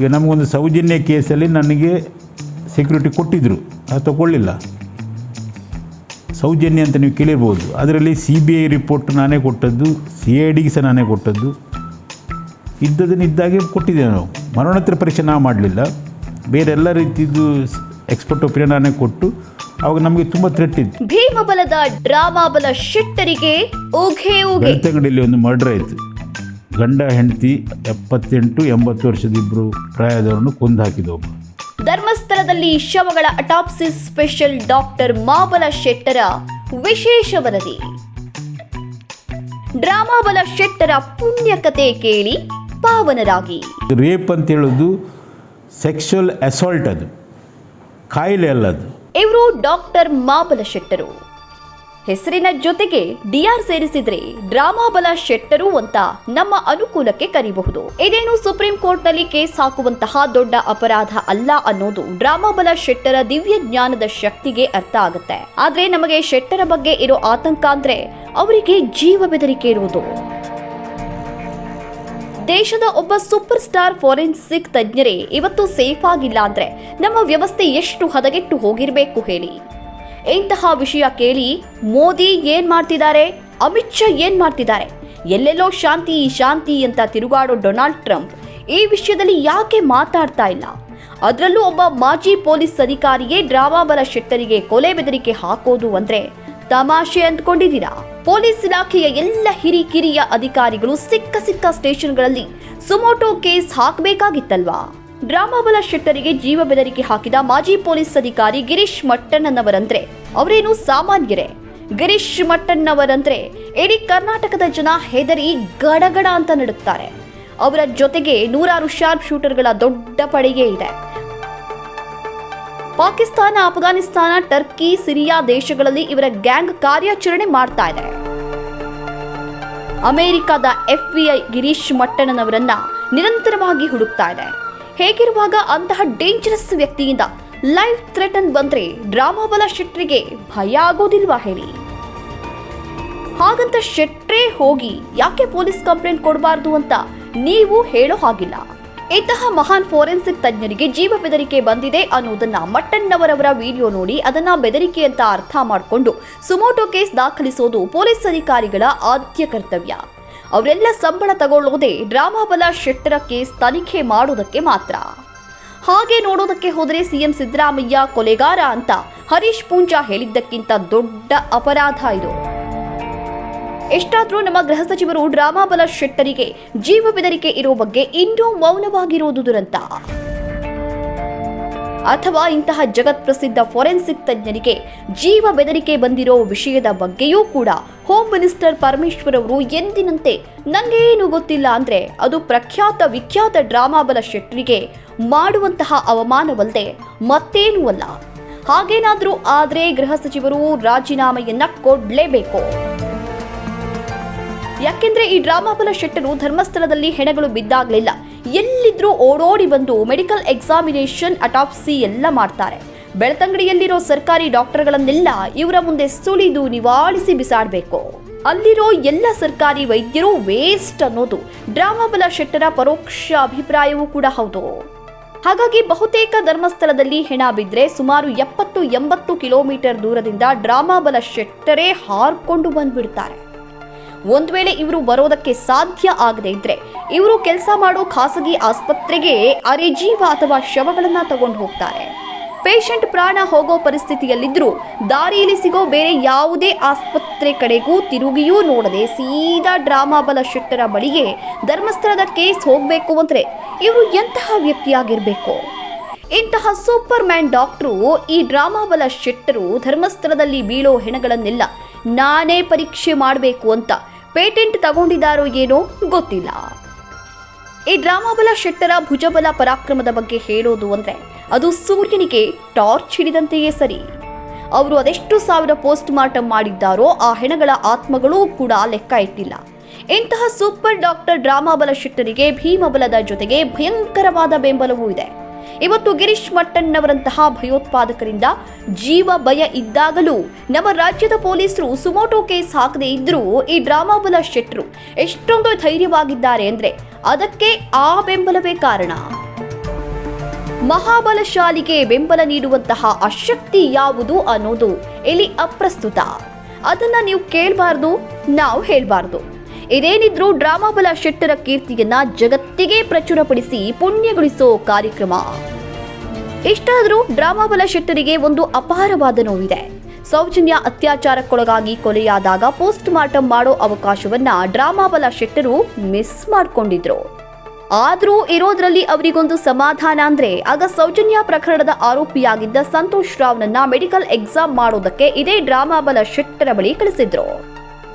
ಈಗ ನಮಗೊಂದು ಸೌಜನ್ಯ ಕೇಸಲ್ಲಿ ನನಗೆ ಸೆಕ್ಯೂರಿಟಿ ಕೊಟ್ಟಿದ್ದರು ಅದು ತಗೊಳ್ಳಿಲ್ಲ. ಸೌಜನ್ಯ ಅಂತ ನೀವು ಕೇಳಿರ್ಬೋದು. ಅದರಲ್ಲಿ ಸಿ ಬಿ ಐ ರಿಪೋರ್ಟ್ ನಾನೇ ಕೊಟ್ಟದ್ದು ಸಿ ಐ ಡಿಗೆ ಸಹ ನಾನೇ ಕೊಟ್ಟದ್ದು. ಇದ್ದದನ್ನು ಇದ್ದಾಗೆ ಕೊಟ್ಟಿದ್ದೇವೆ ನಾವು ಮರಣೋತ್ತರ ಪರೀಕ್ಷೆ ನಾವು ಮಾಡಲಿಲ್ಲ. ಬೇರೆ ಎಲ್ಲ ರೀತಿದ್ದು ಎಕ್ಸ್ಪರ್ಟ್ ಒಪಿನಿಯನ್ ನಾನೇ ಕೊಟ್ಟು ಅವಾಗ ನಮಗೆ ತುಂಬಾ ಥ್ರೆಟ್ ಇತ್ತು. ಭೀಮಬಲದ ಡ್ರಾಮಾ ಬಲ ಶೆಟ್ಟರಿಗೆ ಊಘೆ ಊಘೆ. ಬೆಳ್ತಂಗಡಿಯಲ್ಲಿ ಒಂದು ಮರ್ಡರ್ ಆಯಿತು. ಗಂಡ ಹೆಂಡತಿ ಎಪ್ಪತ್ತೆಂಟು ಎಂಬತ್ತು ವರ್ಷದ ಇಬ್ಬರು ಪ್ರಾಯದವರನ್ನು ಕೊಂದು ಹಾಕಿದ ಒಬ್ಬ. ಧರ್ಮಸ್ಥಳದಲ್ಲಿ ಶವಗಳ ಅಟಾಪ್ಸಿಸ್ ಸ್ಪೆಷಲ್ ಡಾಕ್ಟರ್ ಮಾಬಲ ಶೆಟ್ಟರ ವಿಶೇಷ ವರದಿ. ಡ್ರಾಮಾ ಬಲ ಶೆಟ್ಟರ ಪುಣ್ಯಕತೆ ಕೇಳಿ ಪಾವನರಾಗಿ. ರೇಪ್ ಅಂತ ಹೇಳೋದು ಸೆಕ್ಷುವಲ್ ಅಸಾಲ್ಟ್ ಅದು. ಕಾಯಿಲೆ ಅಲ್ಲ ಅದು. ಇವರು ಡಾಕ್ಟರ್ ಮಾಬಲ ಶೆಟ್ಟರು. ಹೆಸರಿನ ಜೊತೆಗೆ ಡಿಆರ್ ಸೇರಿಸಿದ್ರೆ ಡ್ರಾಮಾಬಲ ಶೆಟ್ಟರು ಅಂತ ನಮ್ಮ ಅನುಕೂಲಕ್ಕೆ ಕರೀಬಹುದು. ಇದೇನು ಸುಪ್ರೀಂ ಕೋರ್ಟ್ನಲ್ಲಿ ಕೇಸ್ ಹಾಕುವಂತಹ ದೊಡ್ಡ ಅಪರಾಧ ಅಲ್ಲ ಅನ್ನೋದು ಡ್ರಾಮಾಬಲ ಶೆಟ್ಟರ ದಿವ್ಯ ಜ್ಞಾನದ ಶಕ್ತಿಗೆ ಅರ್ಥ ಆಗುತ್ತೆ. ಆದ್ರೆ ನಮಗೆ ಶೆಟ್ಟರ ಬಗ್ಗೆ ಇರೋ ಆತಂಕ ಅಂದ್ರೆ ಅವರಿಗೆ ಜೀವ ಬೆದರಿಕೆ ಇರುವುದು. ದೇಶದ ಒಬ್ಬ ಸೂಪರ್ ಸ್ಟಾರ್ ಫೋರೆನ್ಸಿಕ್ ತಜ್ಞರೇ, ಇವತ್ತು ಸೇಫ್ ಆಗಿಲ್ಲ ಅಂದ್ರೆ ನಮ್ಮ ವ್ಯವಸ್ಥೆ ಎಷ್ಟು ಹದಗೆಟ್ಟು ಹೋಗಿರ್ಬೇಕು ಹೇಳಿ. ಇಂತಹ ವಿಷಯ ಕೇಳಿ ಮೋದಿ ಏನ್ ಮಾಡ್ತಿದ್ದಾರೆ? ಅಮಿತ್ ಶಾ ಏನ್ ಮಾಡ್ತಿದ್ದಾರೆ? ಎಲ್ಲೆಲ್ಲೋ ಶಾಂತಿ ಶಾಂತಿ ಅಂತ ತಿರುಗಾಡೋ ಡೊನಾಲ್ಡ್ ಟ್ರಂಪ್ ಈ ವಿಷಯದಲ್ಲಿ ಯಾಕೆ ಮಾತಾಡ್ತಾ ಇಲ್ಲ? ಅದರಲ್ಲೂ ಒಬ್ಬ ಮಾಜಿ ಪೊಲೀಸ್ ಅಧಿಕಾರಿಯೇ ಡ್ರಾಮಾಬಲ ಶೆಟ್ಟರಿಗೆ ಕೊಲೆ ಬೆದರಿಕೆ ಹಾಕೋದು ಅಂದ್ರೆ ತಮಾಷೆ ಅಂದ್ಕೊಂಡಿದ್ದೀರಾ? ಪೊಲೀಸ್ ಇಲಾಖೆಯ ಎಲ್ಲ ಹಿರಿಕಿರಿಯ ಅಧಿಕಾರಿಗಳು ಸಿಕ್ಕ ಸಿಕ್ಕ ಸ್ಟೇಷನ್ಗಳಲ್ಲಿ ಸುಮೋಟೋ ಕೇಸ್ ಹಾಕಬೇಕಾಗಿತ್ತಲ್ವಾ? ಡ್ರಾಮಾಬಲ ಶೆಟ್ಟರಿಗೆ ಜೀವ ಬೆದರಿಕೆ ಹಾಕಿದ ಮಾಜಿ ಪೊಲೀಸ್ ಅಧಿಕಾರಿ ಗಿರೀಶ್ ಮಟ್ಟಣ್ಣನವರಂದ್ರೆ ಅವರೇನು ಸಾಮಾನ್ಯರೇ? ಗಿರೀಶ್ ಮಟ್ಟಣ್ಣವರಂದ್ರೆ ಇಡೀ ಕರ್ನಾಟಕದ ಜನ ಹೆದರಿ ಗಡಗಡ ಅಂತ ನಡುತ್ತಾರೆ. ಅವರ ಜೊತೆಗೆ ನೂರಾರು ಶಾರ್ಪ್ ಶೂಟರ್ಗಳ ದೊಡ್ಡ ಪಡೆಯೇ ಇದೆ. ಪಾಕಿಸ್ತಾನ, ಅಫ್ಘಾನಿಸ್ತಾನ, ಟರ್ಕಿ, ಸಿರಿಯಾ ದೇಶಗಳಲ್ಲಿ ಇವರ ಗ್ಯಾಂಗ್ ಕಾರ್ಯಾಚರಣೆ ಮಾಡ್ತಾ ಇದೆ. ಅಮೆರಿಕದ ಎಫ್ಬಿಐ ಗಿರೀಶ್ ಮಟ್ಟಣ್ಣನವರನ್ನ ನಿರಂತರವಾಗಿ ಹುಡುಕ್ತಾ ಇದೆ. ಹೇಗಿರುವಾಗ ಅಂತಹ ಡೇಂಜರಸ್ ವ್ಯಕ್ತಿಯಿಂದ ಲೈಫ್ ಥ್ರೆಟನ್ ಬಂದ್ರೆ ಡ್ರಾಮಾಬಲ ಶೆಟ್ರಿಗೆ ಭಯ ಆಗೋದಿಲ್ವಾ ಹೇಳಿ? ಹಾಗಂತ ಶೆಟ್ರೇ ಹೋಗಿ ಯಾಕೆ ಪೊಲೀಸ್ ಕಂಪ್ಲೇಂಟ್ ಕೊಡಬಾರ್ದು ಅಂತ ನೀವು ಹೇಳೋ ಹಾಗಿಲ್ಲ. ಇಂತಹ ಮಹಾನ್ ಫೋರೆನ್ಸಿಕ್ ತಜ್ಞರಿಗೆ ಜೀವ ಬೆದರಿಕೆ ಬಂದಿದೆ ಅನ್ನೋದನ್ನ ಮಟ್ಟಣ್ಣವರವರ ವಿಡಿಯೋ ನೋಡಿ ಅದನ್ನ ಬೆದರಿಕೆ ಅಂತ ಅರ್ಥ ಮಾಡಿಕೊಂಡು ಸುಮೋಟೋ ಕೇಸ್ ದಾಖಲಿಸೋದು ಪೊಲೀಸ್ ಅಧಿಕಾರಿಗಳ ಆದ್ಯ ಕರ್ತವ್ಯ. ಅವರೆಲ್ಲ ಸಂಬಳ ತಗೊಳ್ಳೋದೇ ಡ್ರಾಮಾಬಲ ಶೆಟ್ಟರ ಕೇಸ್ ತನಿಖೆ ಮಾಡೋದಕ್ಕೆ ಮಾತ್ರ. ಹಾಗೆ ನೋಡೋದಕ್ಕೆ ಹೋದರೆ ಸಿಎಂ ಸಿದ್ದರಾಮಯ್ಯ ಕೊಲೆಗಾರ ಅಂತ ಹರೀಶ್ ಪೂಂಜಾ ಹೇಳಿದ್ದಕ್ಕಿಂತ ದೊಡ್ಡ ಅಪರಾಧ ಇದು. ಎಷ್ಟಾದ್ರೂ ನಮ್ಮ ಗೃಹ ಸಚಿವರು ಡ್ರಾಮಾಬಲ ಶೆಟ್ಟರಿಗೆ ಜೀವ ಬೆದರಿಕೆ ಇರೋ ಬಗ್ಗೆ ಇನ್ನೂ ಮೌನವಾಗಿರುವುದು ದುರಂತ. ಅಥವಾ ಇಂತಹ ಜಗತ್ ಪ್ರಸಿದ್ಧ ಫೋರೆನ್ಸಿಕ್ ತಜ್ಞರಿಗೆ ಜೀವ ಬೆದರಿಕೆ ಬಂದಿರೋ ವಿಷಯದ ಬಗ್ಗೆಯೂ ಕೂಡ ಹೋಮ್ ಮಿನಿಸ್ಟರ್ ಪರಮೇಶ್ವರ್ ಅವರು ಎಂದಿನಂತೆ ನಂಗೇನು ಗೊತ್ತಿಲ್ಲ ಅಂದ್ರೆ ಅದು ಪ್ರಖ್ಯಾತ ವಿಖ್ಯಾತ ಡ್ರಾಮಾಬಲ ಶೆಟ್ಟರಿಗೆ ಮಾಡುವಂತಹ ಅವಮಾನವಲ್ಲದೆ ಮತ್ತೇನೂ ಅಲ್ಲ. ಹಾಗೇನಾದರೂ ಆದ್ರೆ ಗೃಹ ಸಚಿವರು ರಾಜೀನಾಮೆಯನ್ನ ಕೊಡ್ಲೇಬೇಕು. ಯಾಕೆಂದ್ರೆ ಈ ಡ್ರಾಮಾಬಲ ಶೆಟ್ಟರು ಧರ್ಮಸ್ಥಳದಲ್ಲಿ ಹೆಣಗಳು ಬಿದ್ದಾಗಲಿಲ್ಲ. ಎಲ್ಲಿದ್ರೂ ಓಡೋಡಿ ಬಂದು ಮೆಡಿಕಲ್ ಎಕ್ಸಾಮಿನೇಷನ್, ಅಟಾಪ್ಸಿ ಎಲ್ಲ ಮಾಡ್ತಾರೆ. ಬೆಳ್ತಂಗಡಿಯಲ್ಲಿರೋ ಸರ್ಕಾರಿ ಡಾಕ್ಟರ್ಗಳನ್ನೆಲ್ಲ ಇವರ ಮುಂದೆ ಸುಳಿದು ನಿವಾಳಿಸಿ ಬಿಸಾಡಬೇಕು. ಅಲ್ಲಿರೋ ಎಲ್ಲ ಸರ್ಕಾರಿ ವೈದ್ಯರು ವೇಸ್ಟ್ ಅನ್ನೋದು. ಡ್ರಾಮಾಬಲ ಶೆಟ್ಟರ ಪರೋಕ್ಷ ಅಭಿಪ್ರಾಯವೂ ಕೂಡ ಹೌದು. ಹಾಗಾಗಿ ಬಹುತೇಕ ಧರ್ಮಸ್ಥಳದಲ್ಲಿ ಹೆಣ ಬಿದ್ರೆ ಸುಮಾರು ಎಪ್ಪತ್ತು ಎಂಬತ್ತು ಕಿಲೋಮೀಟರ್ ದೂರದಿಂದ ಡ್ರಾಮಾಬಲ ಶೆಟ್ಟರೇ ಹಾರ್ಕೊಂಡು ಬಂದ್ಬಿಡ್ತಾರೆ. ಒಂದ್ ವೇಳೆ ಇವರು ಬರೋದಕ್ಕೆ ಸಾಧ್ಯ ಆಗದೆ ಇದ್ರೆ ಇವರು ಕೆಲಸ ಮಾಡೋ ಖಾಸಗಿ ಆಸ್ಪತ್ರೆಗೆ ಅರೆಜೀವ ಅಥವಾ ಶವಗಳನ್ನ ತಗೊಂಡು ಹೋಗ್ತಾರೆ. ಪೇಷಂಟ್ ಪ್ರಾಣ ಹೋಗೋ ಪರಿಸ್ಥಿತಿಯಲ್ಲಿದ್ದರೂ ದಾರಿಯಲ್ಲಿ ಸಿಗೋ ಬೇರೆ ಯಾವುದೇ ಆಸ್ಪತ್ರೆ ಕಡೆಗೂ ತಿರುಗಿಯೂ ನೋಡದೆ ಸೀದಾ ಡ್ರಾಮಾಬಲ ಶೆಟ್ಟರ ಬಳಿಗೆ ಧರ್ಮಸ್ಥಳದ ಕೇಸ್ ಹೋಗಬೇಕು ಅಂದರೆ ಇವರು ಎಂತಹ ವ್ಯಕ್ತಿಯಾಗಿರಬೇಕು? ಇಂತಹ ಸೂಪರ್ ಮ್ಯಾನ್ ಡಾಕ್ಟ್ರು ಈ ಡ್ರಾಮಾಬಲ ಶೆಟ್ಟರು ಧರ್ಮಸ್ಥಳದಲ್ಲಿ ಬೀಳೋ ಹೆಣಗಳನ್ನೆಲ್ಲ ನಾನೇ ಪರೀಕ್ಷೆ ಮಾಡಬೇಕು ಅಂತ ಪೇಟೆಂಟ್ ತಗೊಂಡಿದ್ದಾರೋ ಏನೋ ಗೊತ್ತಿಲ್ಲ. ಈ ಡ್ರಾಮಾಬಲ ಶೆಟ್ಟರ ಭುಜಬಲ ಪರಾಕ್ರಮದ ಬಗ್ಗೆ ಹೇಳೋದು ಅಂದ್ರೆ ಅದು ಸೂರ್ಯನಿಗೆ ಟಾರ್ಚ್ ಹಿಡಿದಂತೆಯೇ ಸರಿ. ಅವರು ಅದೆಷ್ಟು ಸಾವಿರ ಪೋಸ್ಟ್ ಮಾರ್ಟಮ್ ಮಾಡಿದ್ದಾರೋ ಆ ಹೆಣಗಳ ಆತ್ಮಗಳೂ ಕೂಡ ಲೆಕ್ಕ ಇಟ್ಟಿಲ್ಲ. ಇಂತಹ ಸೂಪರ್ ಡಾಕ್ಟರ್ ಡ್ರಾಮಾಬಲ ಶೆಟ್ಟರಿಗೆ ಭೀಮಬಲದ ಜೊತೆಗೆ ಭಯಂಕರವಾದ ಬೆಂಬಲವೂ ಇದೆ. ಇವತ್ತು ಗಿರೀಶ್ ಮಟ್ಟಣ್ಣವರಂತಹ ಭಯೋತ್ಪಾದಕರಿಂದ ಜೀವ ಭಯ ಇದ್ದಾಗಲೂ ನಮ್ಮ ರಾಜ್ಯದ ಪೊಲೀಸರು ಸುಮೋಟೋ ಕೇಸ್ ಹಾಕದೇ ಇದ್ರೂ ಈ ಡ್ರಾಮಾಬಲ ಶೆಟ್ರು ಎಷ್ಟೊಂದು ಧೈರ್ಯವಾಗಿದ್ದಾರೆ ಅಂದ್ರೆ ಅದಕ್ಕೆ ಆ ಬೆಂಬಲವೇ ಕಾರಣ. ಮಹಾಬಲಶಾಲಿಗೆ ಬೆಂಬಲ ನೀಡುವಂತಹ ಅಶಕ್ತಿ ಯಾವುದು ಅನ್ನೋದು ಇಲ್ಲಿ ಅಪ್ರಸ್ತುತ? ಅದನ್ನ ನೀವು ಕೇಳಬಾರ್ದು, ನಾವು ಹೇಳ್ಬಾರ್ದು. ಇದೇನಿದ್ರೂ ಡ್ರಾಮಾಬಲ ಶೆಟ್ಟರ ಕೀರ್ತಿಯನ್ನ ಜಗತ್ತಿಗೆ ಪ್ರಚುರಪಡಿಸಿ ಪುಣ್ಯಗೊಳಿಸೋ ಕಾರ್ಯಕ್ರಮ. ಇಷ್ಟಾದರೂ ಡ್ರಾಮಾಬಲ ಶೆಟ್ಟರಿಗೆ ಒಂದು ಅಪಾರವಾದ ನೋವಿದೆ. ಸೌಜನ್ಯ ಅತ್ಯಾಚಾರಕ್ಕೊಳಗಾಗಿ ಕೊಲೆಯಾದಾಗ ಪೋಸ್ಟ್ ಮಾರ್ಟಮ್ ಮಾಡೋ ಅವಕಾಶವನ್ನ ಡ್ರಾಮಾಬಲ ಶೆಟ್ಟರು ಮಿಸ್ ಮಾಡಿಕೊಂಡಿದ್ರು. ಆದರೂ ಇರೋದ್ರಲ್ಲಿ ಅವರಿಗೊಂದು ಸಮಾಧಾನ ಅಂದ್ರೆ ಆಗ ಸೌಜನ್ಯ ಪ್ರಕರಣದ ಆರೋಪಿಯಾಗಿದ್ದ ಸಂತೋಷ್ ರಾವ್ನನ್ನ ಮೆಡಿಕಲ್ ಎಕ್ಸಾಮ್ ಮಾಡೋದಕ್ಕೆ ಇದೇ ಡ್ರಾಮಾಬಲ ಶೆಟ್ಟರ ಬಳಿ ಕಳಿಸಿದ್ರು.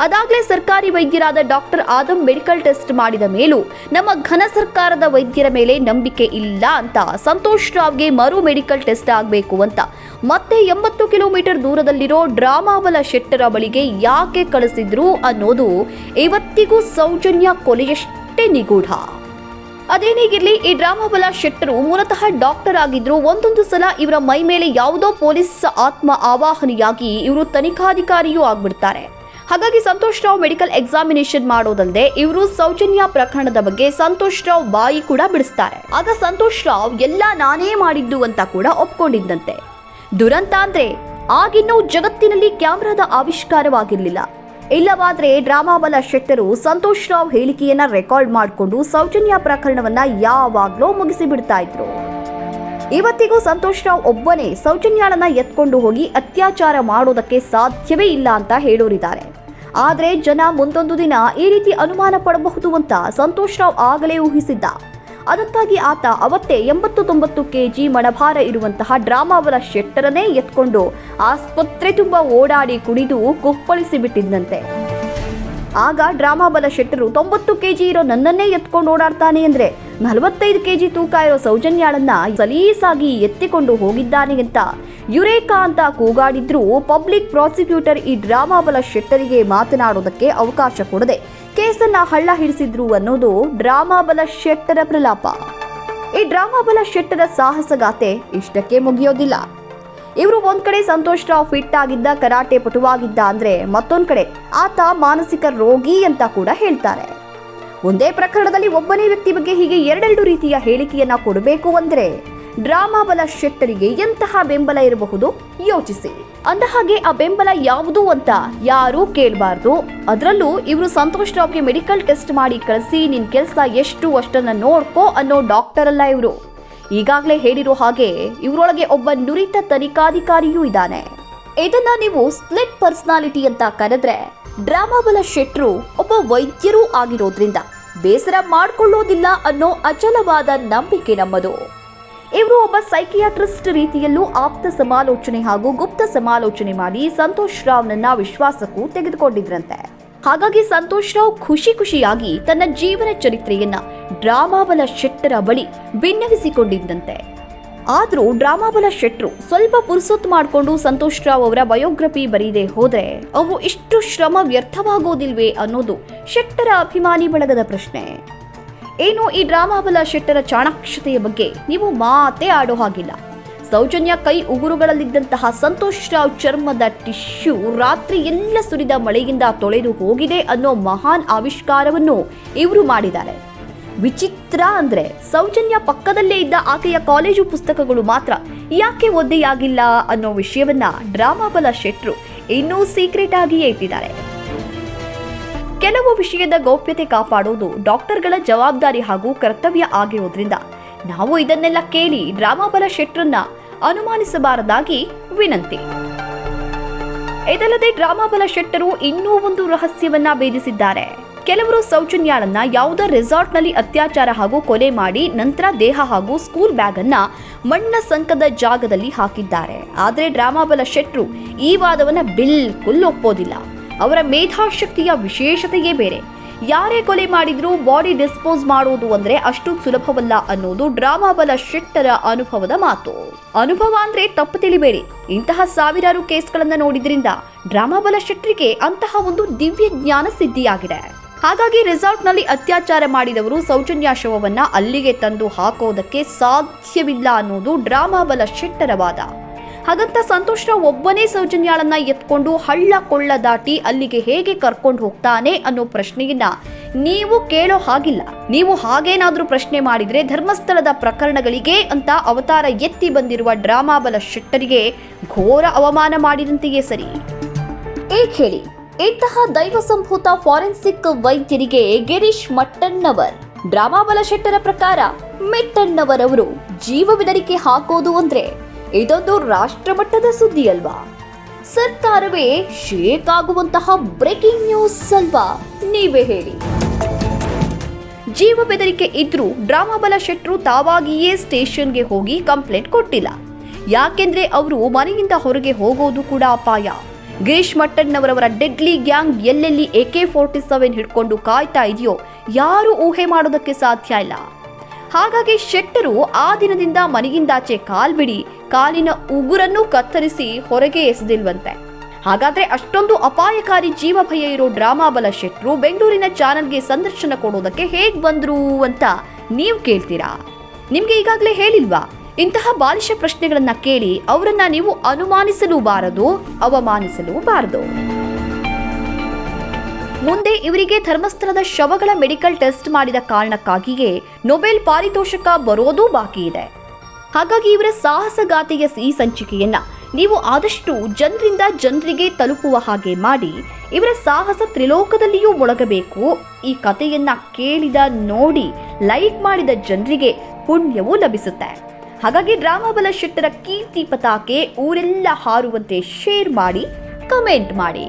ಅದಾಗ್ಲೇ ಸರ್ಕಾರಿ ವೈದ್ಯರಾದ ಡಾಕ್ಟರ್ ಆದಮ್ ಮೆಡಿಕಲ್ ಟೆಸ್ಟ್ ಮಾಡಿದ ಮೇಲೂ ನಮ್ಮ ಘನ ಸರ್ಕಾರದ ವೈದ್ಯರ ಮೇಲೆ ನಂಬಿಕೆ ಇಲ್ಲ ಅಂತ ಸಂತೋಷ್ ರಾವ್ಗೆ ಮರು ಮೆಡಿಕಲ್ ಟೆಸ್ಟ್ ಆಗಬೇಕು ಅಂತ. ಮತ್ತೆ ಎಂಬತ್ತು ಕಿಲೋಮೀಟರ್ ದೂರದಲ್ಲಿರೋ ಡ್ರಾಮಾವಲ ಶೆಟ್ಟರ ಬಳಿಗೆ ಯಾಕೆ ಕಳಿಸಿದ್ರು ಅನ್ನೋದು ಇವತ್ತಿಗೂ ಸೌಜನ್ಯ ಕೊಲೆಯಷ್ಟೇ ನಿಗೂಢ. ಅದೇನೇಗಿರ್ಲಿ ಈ ಡ್ರಾಮಾಬಲ ಶೆಟ್ಟರು ಮೂಲತಃ ಡಾಕ್ಟರ್ ಆಗಿದ್ರು. ಒಂದೊಂದು ಸಲ ಇವರ ಮೈ ಮೇಲೆ ಯಾವುದೋ ಪೊಲೀಸ್ ಆತ್ಮ ಆವಾಹನೆಯಾಗಿ ಇವರು ತನಿಖಾಧಿಕಾರಿಯೂ ಆಗ್ಬಿಡ್ತಾರೆ. ಹಾಗಾಗಿ ಸಂತೋಷ್ ರಾವ್ ಮೆಡಿಕಲ್ ಎಕ್ಸಾಮಿನೇಷನ್ ಮಾಡೋದಲ್ಲದೆ ಇವರು ಸೌಜನ್ಯ ಪ್ರಕರಣದ ಬಗ್ಗೆ ಸಂತೋಷ್ ರಾವ್ ಬಾಯಿ ಕೂಡ ಬಿಡಿಸ್ತಾರೆ. ಆಗ ಸಂತೋಷ್ ರಾವ್, ಎಲ್ಲ ನಾನೇ ಮಾಡಿದ್ದು ಅಂತ ಕೂಡ ಒಪ್ಕೊಂಡಿದ್ದಂತೆ. ದುರಂತ ಅಂದ್ರೆ ಆಗಿನ್ನೂ ಜಗತ್ತಿನಲ್ಲಿ ಕ್ಯಾಮ್ರಾದ ಆವಿಷ್ಕಾರವಾಗಿರಲಿಲ್ಲ. ಇಲ್ಲವಾದ್ರೆ ಡ್ರಾಮಾಬಲ ಶೆಟ್ಟರು ಸಂತೋಷ್ ರಾವ್ ಹೇಳಿಕೆಯನ್ನ ರೆಕಾರ್ಡ್ ಮಾಡಿಕೊಂಡು ಸೌಜನ್ಯ ಪ್ರಕರಣವನ್ನ ಯಾವಾಗಲೂ ಮುಗಿಸಿ ಬಿಡ್ತಾ ಇದ್ರು. ಇವತ್ತಿಗೂ ಸಂತೋಷ್ ರಾವ್ ಒಬ್ಬನೇ ಸೌಜನ್ಯಾಳನ್ನ ಎತ್ಕೊಂಡು ಹೋಗಿ ಅತ್ಯಾಚಾರ ಮಾಡೋದಕ್ಕೆ ಸಾಧ್ಯವೇ ಇಲ್ಲ ಅಂತ ಹೇಳೋರಿದ್ದಾರೆ. ಆದರೆ ಜನ ಮುಂದೊಂದು ದಿನ ಈ ರೀತಿ ಅನುಮಾನ ಪಡಬಹುದು ಅಂತ ಸಂತೋಷ್ ರಾವ್ ಆಗಲೇ ಊಹಿಸಿದ್ದ. ಅದಕ್ಕಾಗಿ ಆತ ಅವತ್ತೇ ಎಂಬತ್ತು ತೊಂಬತ್ತು ಕೆ ಜಿ ಮಣಭಾರ ಇರುವಂತಹ ಡ್ರಾಮಾವರ ಶೆಟ್ಟರನ್ನೇ ಎತ್ಕೊಂಡು ಆಸ್ಪತ್ರೆ ತುಂಬ ಓಡಾಡಿ ಕುಡಿದು ಕುಪ್ಪಳಿಸಿ ಬಿಟ್ಟಿದ್ದಂತೆ ಆಗ ಡ್ರಾಮಾಬಲ ಶೆಟ್ಟರು ತೊಂಬತ್ತು ಕೆಜಿ ಇರೋ ನನ್ನನ್ನೇ ಎತ್ಕೊಂಡು ಓಡಾಡ್ತಾನೆ ಅಂದ್ರೆ ನಲವತ್ತೈದು ಕೆಜಿ ತೂಕ ಇರೋ ಸೌಜನ್ಯಾಳನ್ನ ಸಲೀಸಾಗಿ ಎತ್ತಿಕೊಂಡು ಹೋಗಿದ್ದಾನೆ ಅಂತ ಯುರೇಕಾ ಅಂತ ಕೂಗಾಡಿದ್ರು ಪಬ್ಲಿಕ್ ಪ್ರಾಸಿಕ್ಯೂಟರ್ ಈ ಡ್ರಾಮಾಬಲ ಶೆಟ್ಟರಿಗೆ ಮಾತನಾಡೋದಕ್ಕೆ ಅವಕಾಶ ಕೊಡದೆ ಕೇಸನ್ನ ಹಳ್ಳ ಹಿಡಿಸಿದ್ರು ಅನ್ನೋದು ಡ್ರಾಮಾಬಲ ಶೆಟ್ಟರ ಪ್ರಲಾಪ. ಈ ಡ್ರಾಮಾಬಲ ಶೆಟ್ಟರ ಸಾಹಸಗಾತೆ ಇಷ್ಟಕ್ಕೆ ಮುಗಿಯೋದಿಲ್ಲ. ಇವರು ಒಂದ್ ಕಡೆ ಸಂತೋಷ್ ರಾವ್ ಫಿಟ್ ಆಗಿದ್ದ ಕರಾಟೆ ಪಟುವಾಗಿದ್ದ ಅಂದ್ರೆ ಮತ್ತೊಂದ್ ಕಡೆ ಆತ ಮಾನಸಿಕ ರೋಗಿ ಅಂತ ಕೂಡ ಹೇಳ್ತಾರೆ. ಒಂದೇ ಪ್ರಕರಣದಲ್ಲಿ ಒಬ್ಬನೇ ವ್ಯಕ್ತಿ ಬಗ್ಗೆ ಹೀಗೆ ಎರಡೆರಡು ರೀತಿಯ ಹೇಳಿಕೆಯನ್ನ ಕೊಡಬೇಕು ಅಂದ್ರೆ ಡ್ರಾಮಾಬಲ ಶೆಟ್ಟರಿಗೆ ಎಂತಹ ಬೆಂಬಲ ಇರಬಹುದು ಯೋಚಿಸಿ. ಅಂದ ಹಾಗೆ ಆ ಬೆಂಬಲ ಯಾವುದು ಅಂತ ಯಾರೂ ಕೇಳಬಾರ್ದು. ಅದರಲ್ಲೂ ಇವರು ಸಂತೋಷ್ ರಾವ್ಗೆ ಮೆಡಿಕಲ್ ಟೆಸ್ಟ್ ಮಾಡಿ ಕಳಿಸಿ, ನಿನ್ ಕೆಲಸ ಎಷ್ಟು ಅಷ್ಟನ್ನ ನೋಡ್ಕೋ ಅನ್ನೋ ಡಾಕ್ಟರ್ ಅಲ್ಲ ಇವರು. ಈಗಾಗಲೇ ಹೇಳಿರೋ ಹಾಗೆ ಇವರೊಳಗೆ ಒಬ್ಬ ನುರಿತ ತನಿಖಾಧಿಕಾರಿಯೂ ಇದ್ದಾನೆ. ಇದನ್ನ ನೀವು ಸ್ಪ್ಲಿಟ್ ಪರ್ಸನಾಲಿಟಿ ಅಂತ ಕರೆದ್ರೆ ಡ್ರಾಮಾಬಲ ಶೆಟ್ರು ಒಬ್ಬ ವೈದ್ಯರೂ ಆಗಿರೋದ್ರಿಂದ ಬೇಸರ ಮಾಡಿಕೊಳ್ಳೋದಿಲ್ಲ ಅನ್ನೋ ಅಚಲವಾದ ನಂಬಿಕೆ ನಮ್ಮದು. ಇವರು ಒಬ್ಬ ಸೈಕಿಯಾಟ್ರಿಸ್ಟ್ ರೀತಿಯಲ್ಲೂ ಆಪ್ತ ಸಮಾಲೋಚನೆ ಹಾಗೂ ಗುಪ್ತ ಸಮಾಲೋಚನೆ ಮಾಡಿ ಸಂತೋಷ್ ರಾವ್ನನ್ನ ವಿಶ್ವಾಸಕ್ಕೂ ತೆಗೆದುಕೊಂಡಿದ್ರಂತೆ. ಹಾಗಾಗಿ ಸಂತೋಷ್ ರಾವ್ ಖುಷಿ ಖುಷಿಯಾಗಿ ತನ್ನ ಜೀವನ ಚರಿತ್ರೆಯನ್ನ ಡ್ರಾಮಾಬಲ ಶೆಟ್ಟರ ಬಳಿ ಭಿನ್ನವಿಸಿಕೊಂಡಿದ್ದಂತೆ ಆದ್ರೂ ಡ್ರಾಮಾಬಲ ಶೆಟ್ರು ಸ್ವಲ್ಪ ಪುರ್ಸೊತ್ತು ಮಾಡಿಕೊಂಡು ಸಂತೋಷ್ ರಾವ್ ಅವರ ಬಯೋಗ್ರಫಿ ಬರೀದೆ ಹೋದ್ರೆ ಅವು ಇಷ್ಟು ಶ್ರಮ ವ್ಯರ್ಥವಾಗೋದಿಲ್ವೇ ಅನ್ನೋದು ಶೆಟ್ಟರ ಅಭಿಮಾನಿ ಬಳಗದ ಪ್ರಶ್ನೆ. ಏನು ಈ ಡ್ರಾಮಾಬಲ ಶೆಟ್ಟರ ಚಾಣಾಕ್ಷತೆಯ ಬಗ್ಗೆ ನೀವು ಮಾತೇ ಆಡೋ ಹಾಗಿಲ್ಲ. ಸೌಜನ್ಯ ಕೈ ಉಗುರುಗಳಲ್ಲಿದ್ದಂತಹ ಸಂತೋಷ್ ರಾವ್ ಚರ್ಮದ ಟಿಶ್ಯೂ ರಾತ್ರಿ ಎಲ್ಲ ಸುರಿದ ಮಳೆಯಿಂದ ತೊಳೆದು ಹೋಗಿದೆ ಅನ್ನೋ ಮಹಾನ್ ಆವಿಷ್ಕಾರವನ್ನು ಇವರು ಮಾಡಿದ್ದಾರೆ. ವಿಚಿತ್ರ ಅಂದ್ರೆ ಸೌಜನ್ಯ ಪಕ್ಕದಲ್ಲೇ ಇದ್ದ ಆಕೆಯ ಕಾಲೇಜು ಪುಸ್ತಕಗಳು ಮಾತ್ರ ಯಾಕೆ ಒದ್ದೆಯಾಗಿಲ್ಲ ಅನ್ನೋ ವಿಷಯವನ್ನ ಡ್ರಾಮಾಬಲ ಶೆಟ್ರು ಇನ್ನೂ ಸೀಕ್ರೆಟ್ ಆಗಿಯೇ ಇಟ್ಟಿದ್ದಾರೆ. ಕೆಲವು ವಿಷಯದ ಗೌಪ್ಯತೆ ಕಾಪಾಡೋದು ಡಾಕ್ಟರ್ಗಳ ಜವಾಬ್ದಾರಿ ಹಾಗೂ ಕರ್ತವ್ಯ ಆಗಿರೋದ್ರಿಂದ ನಾವು ಇದನ್ನೆಲ್ಲ ಕೇಳಿ ಡ್ರಾಮಾಬಲ ಶೆಟ್ರನ್ನ ಅನುಮಾನಿಸಬಾರದಾಗಿ ವಿನಂತಿ. ಇದಲ್ಲದೆ ಡ್ರಾಮಾಬಲ ಶೆಟ್ಟರು ಇನ್ನೂ ಒಂದು ರಹಸ್ಯವನ್ನ ಭೇದಿಸಿದ್ದಾರೆ. ಕೆಲವರು ಸೌಜನ್ಯಾಳನ್ನ ಯಾವುದೋ ರೆಸಾರ್ಟ್ನಲ್ಲಿ ಅತ್ಯಾಚಾರ ಹಾಗೂ ಕೊಲೆ ಮಾಡಿ ನಂತರ ದೇಹ ಹಾಗೂ ಸ್ಕೂಲ್ ಬ್ಯಾಗ್ ಅನ್ನ ಮಣ್ಣ ಸಂಕದ ಜಾಗದಲ್ಲಿ ಹಾಕಿದ್ದಾರೆ. ಆದರೆ ಡ್ರಾಮಾಬಲ ಶೆಟ್ರು ಈ ವಾದವನ್ನ ಬಿಲ್ಕುಲ್ ಒಪ್ಪೋದಿಲ್ಲ. ಅವರ ಮೇಧಾಶಕ್ತಿಯ ವಿಶೇಷತೆಯೇ ಬೇರೆ. ಯಾರೇ ಕೊಲೆ ಮಾಡಿದ್ರೂ ಬಾಡಿ ಡಿಸ್ಪೋಸ್ ಮಾಡೋದು ಅಂದ್ರೆ ಅಷ್ಟು ಸುಲಭವಲ್ಲ ಅನ್ನೋದು ಡ್ರಾಮಾಬಲ ಶೆಟ್ಟರ ಅನುಭವದ ಮಾತು. ಅನುಭವ ಅಂದ್ರೆ ತಪ್ಪು ತಿಳಿಬೇಡಿ. ಇಂತಹ ಸಾವಿರಾರು ಕೇಸ್ಗಳನ್ನ ನೋಡಿದ್ರಿಂದ ಡ್ರಾಮಾಬಲ ಶೆಟ್ಟರಿಗೆ ಅಂತಹ ಒಂದು ದಿವ್ಯ ಜ್ಞಾನ ಸಿದ್ಧಿಯಾಗಿದೆ. ಹಾಗಾಗಿ ರೆಸಾರ್ಟ್ನಲ್ಲಿ ಅತ್ಯಾಚಾರ ಮಾಡಿದವರು ಸೌಜನ್ಯ ಶವವನ್ನ ಅಲ್ಲಿಗೆ ತಂದು ಹಾಕೋದಕ್ಕೆ ಸಾಧ್ಯವಿಲ್ಲ ಅನ್ನೋದು ಡ್ರಾಮಾಬಲ ಶೆಟ್ಟರ ವಾದ ಹಾಗಂತ ಸಂತೋಷ ಒಬ್ಬನೇ ಸೌಜನ್ಯಾಳನ್ನ ಎತ್ಕೊಂಡು ಹಳ್ಳ ಕೊಳ್ಳ ದಾಟಿ ಅಲ್ಲಿಗೆ ಹೇಗೆ ಕರ್ಕೊಂಡು ಹೋಗ್ತಾನೆ ಅನ್ನೋ ಪ್ರಶ್ನೆಯನ್ನ ನೀವು ಕೇಳೋ ಹಾಗಿಲ್ಲ. ನೀವು ಹಾಗೇನಾದ್ರೂ ಪ್ರಶ್ನೆ ಮಾಡಿದ್ರೆ ಧರ್ಮಸ್ಥಳದ ಪ್ರಕರಣಗಳಿಗೆ ಅಂತ ಅವತಾರ ಎತ್ತಿ ಬಂದಿರುವ ಡ್ರಾಮಾಬಲ ಶೆಟ್ಟರಿಗೆ ಘೋರ ಅವಮಾನ ಮಾಡಿದಂತೆಯೇ ಸರಿ. ಏಕ್ ಹೇಳಿ? ಇಂತಹ ದೈವ ಸಂಭೂತ ಫಾರೆನ್ಸಿಕ್ ವೈದ್ಯರಿಗೆ ಗಿರೀಶ್ ಮಟ್ಟಣ್ಣವರ್. ಡ್ರಾಮಾಬಲ ಶೆಟ್ಟರ ಪ್ರಕಾರ ಮೆಟ್ಟಣ್ಣವರ್ ಅವರು ಜೀವ ಬೆದರಿಕೆ ಹಾಕೋದು ಅಂದ್ರೆ ಇದೊಂದು ರಾಷ್ಟ್ರಮಟ್ಟದ ಸುದ್ದಿ ಅಲ್ವಾ ಸರ್ಕಾರವೇ ಶೇಕ್ ಆಗುವಂತಹ ಬ್ರೇಕಿಂಗ್ ನ್ಯೂಸ್ ಅಲ್ವಾ? ನೀವೇ ಹೇಳಿ. ಜೀವ ಬೆದರಿಕೆ ಇದ್ರೂ ಡ್ರಾಮಾಬಲ ಶೆಟ್ರು ತಾವಾಗಿಯೇ ಸ್ಟೇಷನ್ಗೆ ಹೋಗಿ ಕಂಪ್ಲೇಂಟ್ ಕೊಟ್ಟಿಲ್ಲ. ಯಾಕೆಂದ್ರೆ ಅವರು ಮನೆಯಿಂದ ಹೊರಗೆ ಹೋಗೋದು ಕೂಡ ಅಪಾಯ. ಗಿರೀಶ್ ಮಟ್ಟಣ್ಣವರವರ ಡೆಡ್ಲಿ ಗ್ಯಾಂಗ್ ಎಲ್ಲೆಲ್ಲಿ ಎ ಕೆ ಫೋರ್ಟಿ ಸೆವೆನ್ ಹಿಡ್ಕೊಂಡು ಕಾಯ್ತಾ ಇದೆಯೋ ಯಾರು ಊಹೆ ಮಾಡೋದಕ್ಕೆ ಸಾಧ್ಯ ಇಲ್ಲ. ಹಾಗಾಗಿ ಶೆಟ್ಟರು ಆ ದಿನದಿಂದ ಮನೆಯಿಂದಾಚೆ ಕಾಲ್ಬಿಡಿ ಕಾಲಿನ ಉಗುರನ್ನು ಕತ್ತರಿಸಿ ಹೊರಗೆ ಎಸೆದಿಲ್ವಂತೆ. ಹಾಗಾದ್ರೆ ಅಷ್ಟೊಂದು ಅಪಾಯಕಾರಿ ಜೀವ ಭಯ ಇರೋ ಡ್ರಾಮಾಬಲ ಶೆಟ್ರು ಬೆಂಗಳೂರಿನ ಚಾನಲ್ಗೆ ಸಂದರ್ಶನ ಕೊಡೋದಕ್ಕೆ ಹೇಗ್ ಬಂದ್ರು ಅಂತ ನೀವು ಕೇಳ್ತೀರಾ? ನಿಮ್ಗೆ ಈಗಾಗಲೇ ಹೇಳಿಲ್ವಾ? ಇಂತಹ ಬಾಲಿಶ ಪ್ರಶ್ನೆಗಳನ್ನ ಕೇಳಿ ಅವರನ್ನ ನೀವು ಅನುಮಾನಿಸಲೂ ಬಾರದು ಅವಮಾನಿಸಲೂ ಬಾರದು ಮುಂದೆ ಇವರಿಗೆ ಧರ್ಮಸ್ಥಳದ ಶವಗಳ ಮೆಡಿಕಲ್ ಟೆಸ್ಟ್ ಮಾಡಿದ ಕಾರಣಕ್ಕಾಗಿಯೇ ನೊಬೆಲ್ ಪಾರಿತೋಷಕ ಬರೋದೂ ಬಾಕಿ ಇದೆ. ಹಾಗಾಗಿ ಇವರ ಸಾಹಸಗಾತಿಯ ಈ ಸಂಚಿಕೆಯನ್ನ ನೀವು ಆದಷ್ಟು ಜನರಿಂದ ಜನರಿಗೆ ತಲುಪುವ ಹಾಗೆ ಮಾಡಿ, ಇವರ ಸಾಹಸ ತ್ರಿಲೋಕದಲ್ಲಿಯೂ ಮೊಳಗಬೇಕು, ಈ ಕಥೆಯನ್ನ ಕೇಳಿದ ನೋಡಿ, ಲೈಕ್ ಮಾಡಿದ ಜನರಿಗೆ ಪುಣ್ಯವೂ ಲಭಿಸುತ್ತೆ. ಹಾಗಾಗಿ ಡ್ರಾಮಾಬಲ ಶೆಟ್ಟರ ಕೀರ್ತಿ ಪತಾಕೆ ಊರೆಲ್ಲ ಹಾರುವಂತೆ ಶೇರ್ ಮಾಡಿ ಕಮೆಂಟ್ ಮಾಡಿ.